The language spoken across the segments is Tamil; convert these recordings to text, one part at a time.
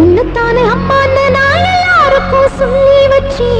உள்ளத்தானே அம்மான்னு நான் எல்லாருக்கும் சொல்லி வச்சேன்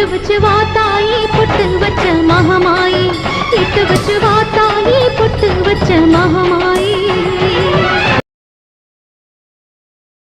ఇటు వచ్చి వాతాయి పుట్టు వచ్చ మహమాయి ఇటు వచ్చి వాతాయి పుట్టు వచ్చ మహమాయి